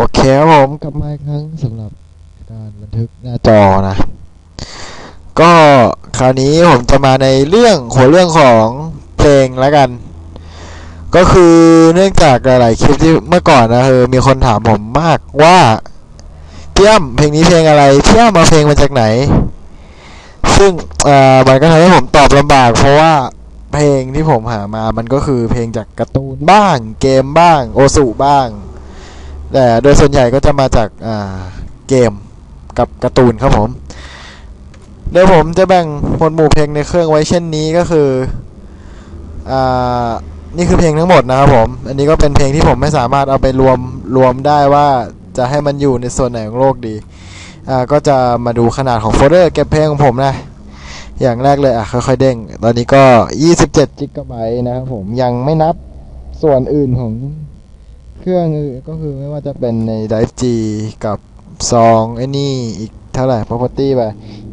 โอเคครับผมกลับมาอีกครั้งสำหรับการบันทึกหน้าจอนะ ก็คราวนี้ผมจะมาในเรื่องหัวเรื่องของเพลงแล้วกัน ก็คือเนื่องจากหลายๆคลิปที่เมื่อก่อนนะคือมีคนถามผมมากว่าเพี่อ้ำเพลงนี้เพลงอะไรเพี่อ้ำเอาเพลงมาจากไหน ซึ่งอ่อมันก็ทำให้ผมตอบลำบาก เพราะว่าเพลงที่ผมหามามันก็คือเพลงจากการ์ตูนบ้าง เกมบ้าง โอสุบ้าง แต่โดยส่วนใหญ่ก็จะมาจากเกมกับการ์ตูนครับผม โดยผมจะแบ่งหมวดหมู่เพลงในเครื่องไว้เช่นนี้ก็คืออนี่คือเพลงทั้งหมดนะครับผม อันนี้ก็เป็นเพลงที่ผมไม่สามารถเอาไปรวมรวมได้ว่าจะให้มันอยู่ในส่วนไหนของโลกดี ก็จะมาดูขนาดของโฟลเดอร์เก็บเพลงของผมนะ อย่างแรกเลยอะค่อยๆเด้ง ตอนนี้ก็ 27 จิกะไบต์นะครับผมยังไม่นับส่วนอื่นของ รื่องอื่นก็คือไม่ว่าจะเป็นใน Drive G กับซองไอ้นี่อีกเท่าไหร่ property ไป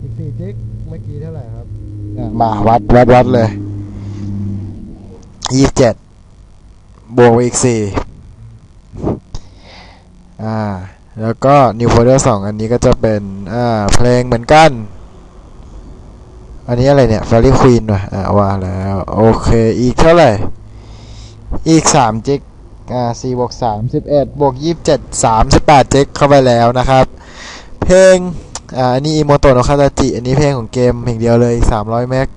อีก4จิกเมื่อกี้เท่าไหร่ครับอะมาวัดวัดวัดเลย27บวกไปอีก4อ่า แล้วก็ New Folder 2อันนี้ก็จะเป็น อ่า เพลงเหมือนกัน อันนี้อะไรเนี่ย Fairy Queen ว่ะอ่าว่าแล้ว โอเค อีกเท่าไหร่ อีก3จิก อ่า4บวก3 11บวก27 38จิกเข้าไปแล้วนะครับ เพลงอ่าอันนี้อิโมโตะโนคาตาจิ อันนี้เพลงของเกมเพลงเดียวเลย300เมก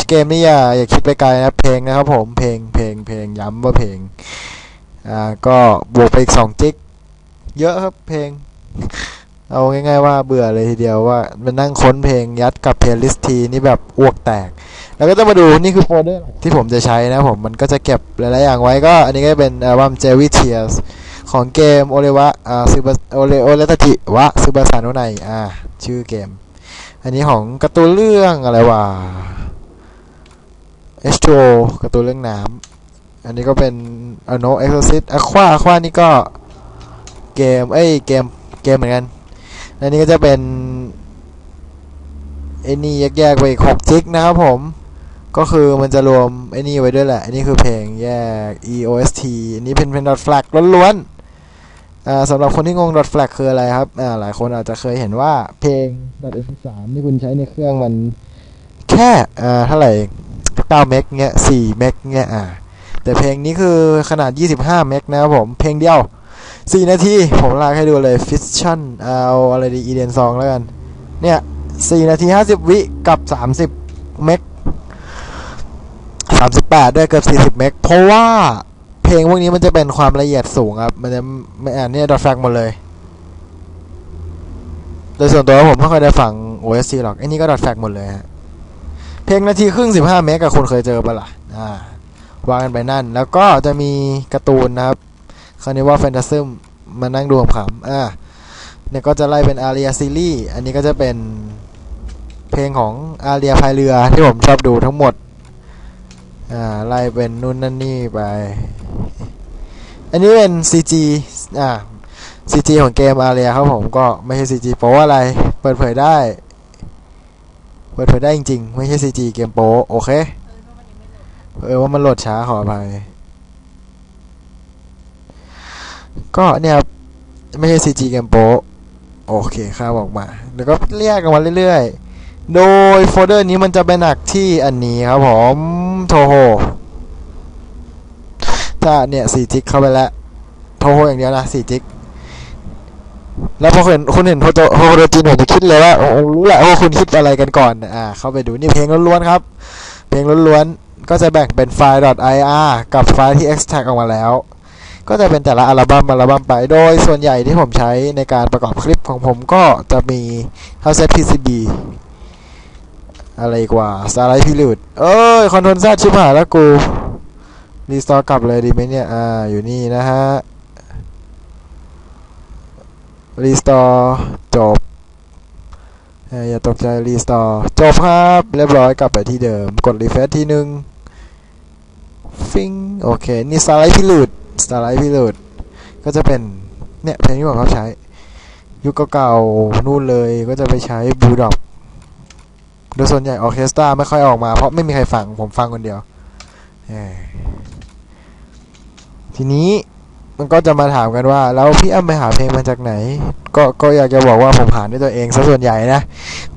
H เกมนี่อย่าอย่าคิดไปไกลนะเพลงนะครับผมเพลงเพลงเพลงย้ำว่าเพลงอ่าก็บวกไปอีก2จิกเยอะครับเพลง เอาง่ายๆว่าเบื่อเลยทีเดียวว่ามันนั่งค้นเพลงยัดกับเพลย์ลิสต์ทีนี่แบบอ้วกแตก แล้วก็จะมาดูนี่คือโฟลเดอร์ที่ผมจะใช้นะผมมันก็จะเก็บหลายๆอย่างไว้ก็อันนี้ก็เป็นอัลบั้ม Jerry Tears ของเกมโอเลวะอ่าซึบะโอเลโอเลตจิวะซึบะซาโนไนอ่าชื่อเกม อันนี้ของกร์ตูนเรื่องอะไรวะ H2O กร์ตูนเรื่องน้ำอันนี้ก็เป็น a n o Exorcist Aqua Aqua นี่ก็เกมเอ้ยเกมเกมเหมือนกัน และนี่ก็จะเป็นไอ้นี่แยกๆไปอีก6จิกนะครับผม ก็คือมันจะรวมไอ้นี่ไว้ด้วยแหละอันนี้คือเพลงแยก EOST อันนี้เป็นเป็น dot flag ล้วนๆสำหรับคนที่งง dot flag คืออะไรครับหลายคนอาจจะเคยเห็นว่าเพลง dot mp3 ที่คุณใช้ในเครื่องมันแค่เท่าไหร่9เมกเงี้ย4เมกเงี้ยแต่เพลงนี้คือขนาด 25 เมกนะครับผม เพลงเดียว สี่นาที ผมลากให้ดูเลยฟิชชั่นเอาอะไรดีอีเดนซองแล้วกัน เนี่ยสี่นาทีห้าสิบวิกับสามสิบเมกสามสิบแปดด้วยเกือบสี่สิบเมกเพราะว่าเพลงพวกนี้มันจะเป็นความละเอียดสูงครับ มันจะไม่อ่านเนี่ยดอทแฟกหมดเลย โดยส่วนตัวผมไม่ค่อยได้ฟัง OSC หรอกไอ้นี่ก็ดอทแฟกหมดเลยฮะเพลงนาทีครึ่งสิบห้าเมกกับคุณเคยเจอปะล่ะอ่าวางกันไปนั่น แล้วก็จะมีการ์ตูนนะครับ คราวนี้ว่าแฟนตาซึมมานั่งดูขำๆอ่าเนี่ยก็จะไล่เป็นอาเรียซีรีส์อันนี้ก็จะเป็นเพลงของอาเรียพายเรือที่ผมชอบดูทั้งหมดอ่าไล่เป็นนู่นนั่นนี่ไป อันนี้เป็น CG อ่า CG ของเกมอาเรียครับผมก็ไม่ใช่ CG โป๊อะไรเปิดเผยได้ เปิดเผยได้จริงๆ ไม่ใช่ CG เกมโป๊โอเค เออว่ามันโหลดช้าขออภัย ก็เนี่ยไม่ใช่ CG เกมโปโอเคครับออกมา แล้วก็เรียกกันมาเรื่อยๆ โดยโฟลเดอร์นี้มันจะไปหนักที่อันนี้ครับผมโทโฮถ้าเนี่ย4จิกเข้าไปแล้วโทโฮอย่างเดียวนะ4จิก แล้วพอเห็นคุณเห็นโฟโตโฟโตจีนผมจะคิดเลยว่าโอ้รู้แหละว่าคุณคิดอะไรกันก่อนอ่าเข้าไปดูนี่เพลงล้วนๆครับ เพลงล้วนๆก็จะแบ่งเป็นไฟล์ .ir กับไฟล์ที่ extract ออกมาแล้ว ก็จะเป็นแต่ละอัลบั้มอัลบั้มไป โดยส่วนใหญ่ที่ผมใช้ในการประกอบคลิปของผมก็จะมี House PCB อะไรกว่า Starlight Prelude เอ้ย คอนโทรลซาชิบหายแล้วกู รีสตอร์กลับเลยดีไหมเนี่ย อ่า อยู่นี่นะฮะ รีสตอร์จบเอ้ยอย่าตกใจรีสตอร์จบครับ เรียบร้อยกลับไปที่เดิม กดรีเฟซทีนึง ฟิง โอเค นี่ Starlight Prelude Starlight Prelude ก็จะเป็นเนี่ยเพลงที่ผมเขาใช้ ยุคเก่าๆนู่นเลยก็จะไปใช้บูดอกโดยส่วนใหญ่ออเคสตราไม่ค่อยออกมาเพราะไม่มีใครฟังผมฟังคนเดียว ทีนี้มันก็จะมาถามกันว่า แล้วพี่อ้ำไปหาเพลงมาจากไหน ก็ก็อยากจะบอกว่าผมหาด้วยตัวเองซะส่วนใหญ่นะ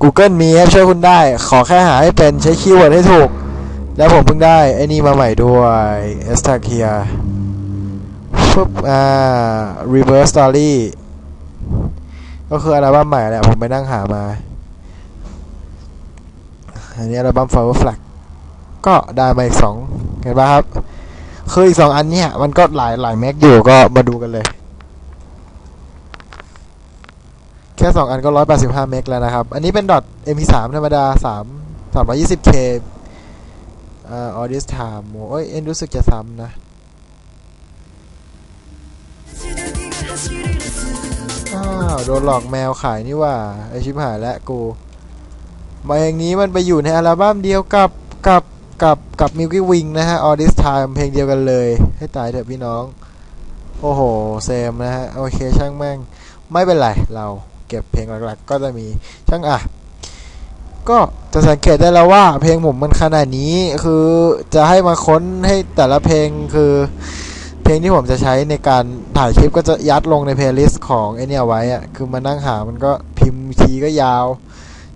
Google มีครับช่วยคุณได้ ขอแค่หาให้เป็นใช้คีย์เวิร์ดให้ถูก แล้วผมเพิ่งได้ไอ้นี่มาใหม่ด้วย s t a k i a ปุ๊บอ่า Reverse Story ก็คืออัลบั้มใหม่แหละผมไปนั่งหามา อันนี้อัลบั้ม Flower Flag ก็ได้มาอีกสองเห็นปะครับ คืออีกสองอันเนี่ย มันก็หลายหลายแม็กอยู่ก็มาดูกันเลย แค่สองอันก็ร้อยแปดสิบห้าเมกแล้วนะครับ อันนี้เป็นดอท MP3 ธรรมดาสามสามร้อยยี่สิบเคอ่าออดิสไทม์โอ้ยเอ็นรู้สึกจะซ้ำนะ อ้าวโดนหลอกแมวขายนี่ว่าไอชิบหายแล้วกูมาอย่างนี้มันไปอยู่ในอัลบั้มเดียวกับกับกับกับมิวกี้วิงนะฮะ All This Time เพลงเดียวกันเลย ให้ตายเถอะพี่น้อง โอ้โหเซมนะฮะ โอเคช่างแม่ง ไม่เป็นไร เราเก็บเพลงหลักๆ ก็จะมีช่างอะ ก็จะสังเกตได้แล้วว่าเพลงผมมันขนาดนี้คือจะให้มาค้นให้แต่ละเพลงคือ เพลงที่ผมจะใช้ในการถ่ายคลิปก็จะยัดลงในเพลย์ลิสต์ของไอเนี่ยไว้อะคือมานั่งหามันก็พิมพ์ทีก็ยาว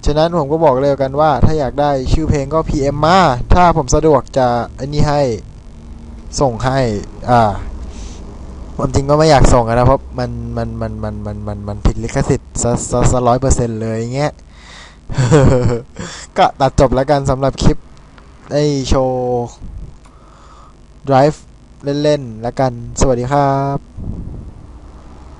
ฉะนั้นผมก็บอกเลยกันว่า ถ้าอยากได้ชื่อเพลงก็ PM มา ถ้าผมสะดวกจะไอันนี้ให้ส่งให้อ่าความจริงก็ไม่อยากส่งนะเพราะมันมันมันมันมันมันมันผิดลิขสิทธิ์ซะซะซะร้อยเปอร์เซ็นต์เลยอย่างเงี้ยก็ตัดจบแล้วกันสำหรับคลิปไอโชว์ drive เล่นๆแล้วกัน สวัสดีครับ